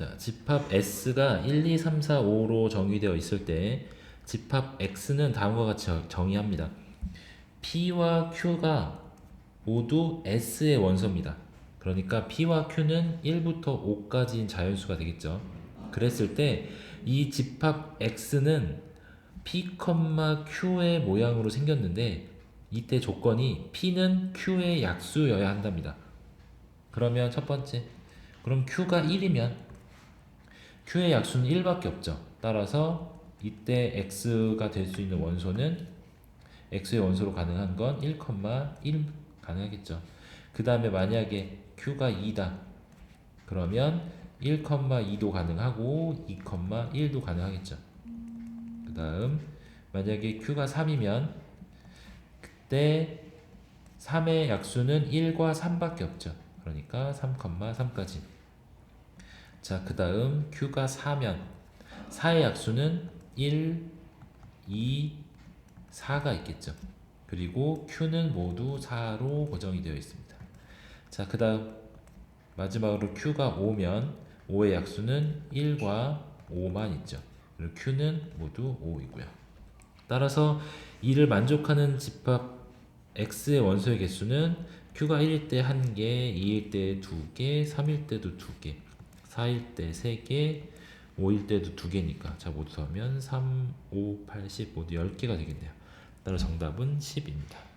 자, 집합 S가 1, 2, 3, 4, 5로 정의되어 있을 때 집합 X는 다음과 같이 정- 정의합니다. P와 Q가 모두 S의 원소입니다. 그러니까 P와 Q는 1부터 5까지인 자연수가 되겠죠. 그랬을 때 이 집합 X는 P, Q의 모양으로 생겼는데 이때 조건이 P는 Q의 약수여야 한답니다. 그러면 첫 번째, 그럼 Q가 1이면 Q의 약수는 1밖에 없죠. 따라서 이때 X가 될 수 있는 원소는 X의 원소로 가능한 건 1, 1 가능하겠죠. 그 다음에 만약에 Q가 2다. 그러면 1, 2도 가능하고 2, 1도 가능하겠죠. 그 다음 만약에 Q가 3이면 그때 3의 약수는 1과 3밖에 없죠. 그러니까 3, 3까지. 자, 그 다음 Q가 4면 4의 약수는 1, 2, 4가 있겠죠. 그리고 Q는 모두 4로 고정이 되어 있습니다. 자, 그 다음 마지막으로 Q가 5면 5의 약수는 1과 5만 있죠. 그리고 Q는 모두 5이고요. 따라서 이를 만족하는 집합 X의 원소의 개수는 Q가 1일 때 1개, 2일 때 2개, 3일 때도 2개, 4일 때 3개, 5일 때도 2개니까 자 모두 더하면 3, 5, 8, 10 모두 10개가 되겠네요. 따라 정답은 10입니다.